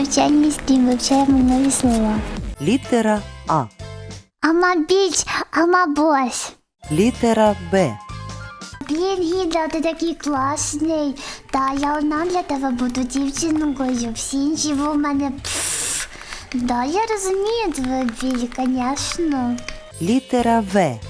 навчальний стрім, вивчаємо нові слова. Літера А. Ама біч, ама бос. Літера Б. Блін, Гідра, ти такий класний. Та я одна для тебе буду дівчинкою. Всі інші в мене пф. Да, я розумію твою біль, звісно. Літера В.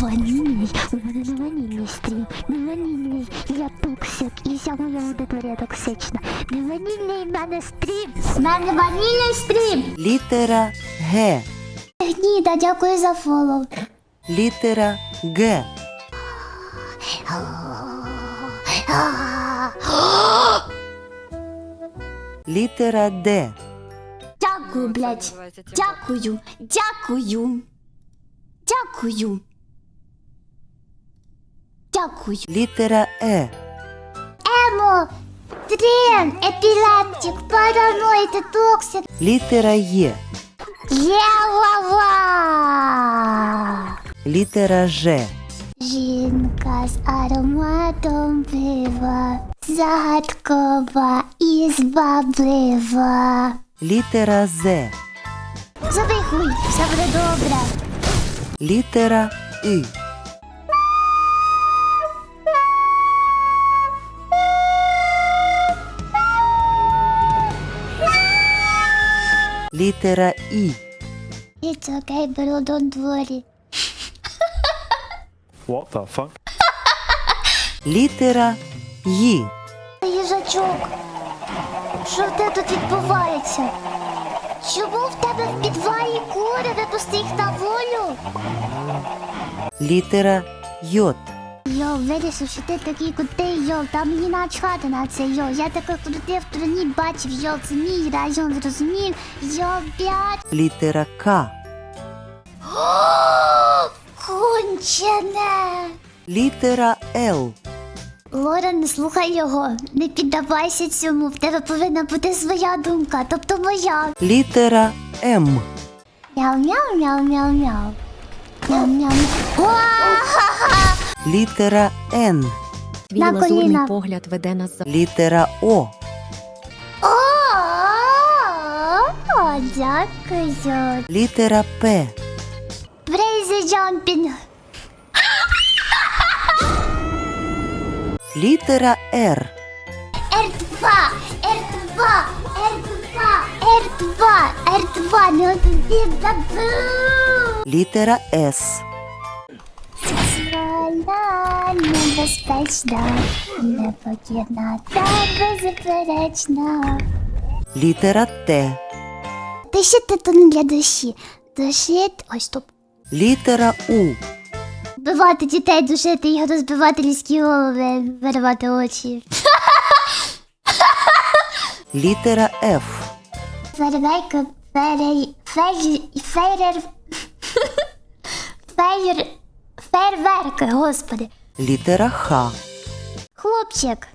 Ванільний, у мене не ванільний стрім, не ванільний, я токсик, і вся моя аудиторія токсична. Не ванільний в мене стрім, в мене ванільний стрім. Літера Г. Гніда, дякую за фоллоу. Літера Г. Літера Д. Дякую, блядь. Дякую, дякую. Дякую. Дякую. Літера Е. Емо, трен, епілептик, параноїд, токсик. Літера Є. Єлава. Літера Ж. Жінка з ароматом пива, загадкова і зваблива. Літера З. Завихуй, все буде добре. Літера И. Літера І. It's okay, беру до дворі. What the fuck? Літера Ї. Їжачок, що в тебе тут відбувається? Чому в тебе в підвалі кури, випусти їх на волю? Літера Йот. Вирішив, що ти такий крутий, йо, та мені начхати на це, йо. Я таке крутий в турні бачив, йо, це мій район, зрозумів, йо, п'ять. Літера К. Кончене. Літера Л. Лора, не слухай його, не піддавайся цьому, в тебе повинна бути своя думка, тобто моя. Літера М. Мяу-мяу-мяу-мяу-мяу. Мяу-мяу. Уа-ха-ха! Літера Н. Твій На лазурний коліна. погляд веде нас за Літера О. О, дякую. Літера П. Брейзи джампінг. Літера Р. Р2, Р2, Р2, Р2, Р2, не один забув. Літера С. Вона небезпечна, непокірна та беззаперечна. Літера Т. Дишит це не для душі. Душит... Ой, стоп. Літера У. Вбивати дітей, душити їх, розбивати людські голови, виривати очі. Літера Ф. Фейерверки, фейер... фейер... фейер... фейер... фейерверки, господи. Літера Х. Хлопчик,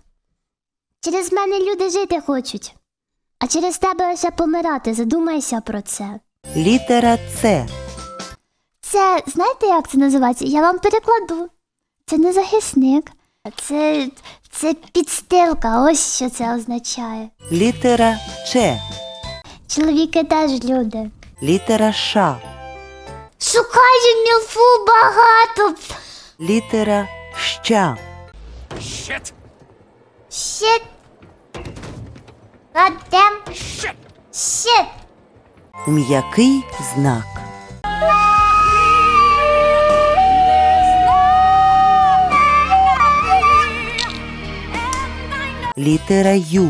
через мене люди жити хочуть, а через тебе лише помирати, задумайся про це. Літера С. Це, знаєте, як це називається? Я вам перекладу. Це не захисник. Це, це підстилка, ось що це означає. Літера Ч. Чоловіки теж люди. Літера Ш. Шукаю мілфу багато. Літера Щ. Щит. Гадем. Щит. М'який знак. Літера Ю.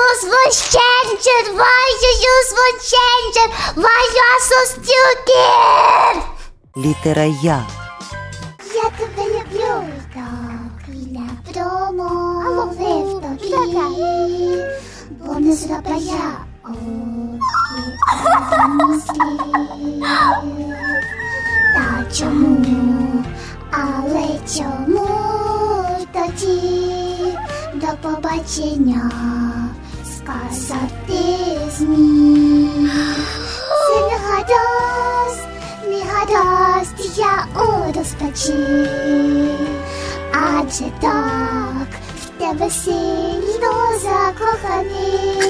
Use was changer, why you use was changer, why you are so stupid? Літера Я. Я тебе люблю, так, і не промовив тобі, бо не зроба я. Та чому, але чому тоді до побачення гаразд, не гаразд, я у розпачі, адже так в тебе сильно закоханий.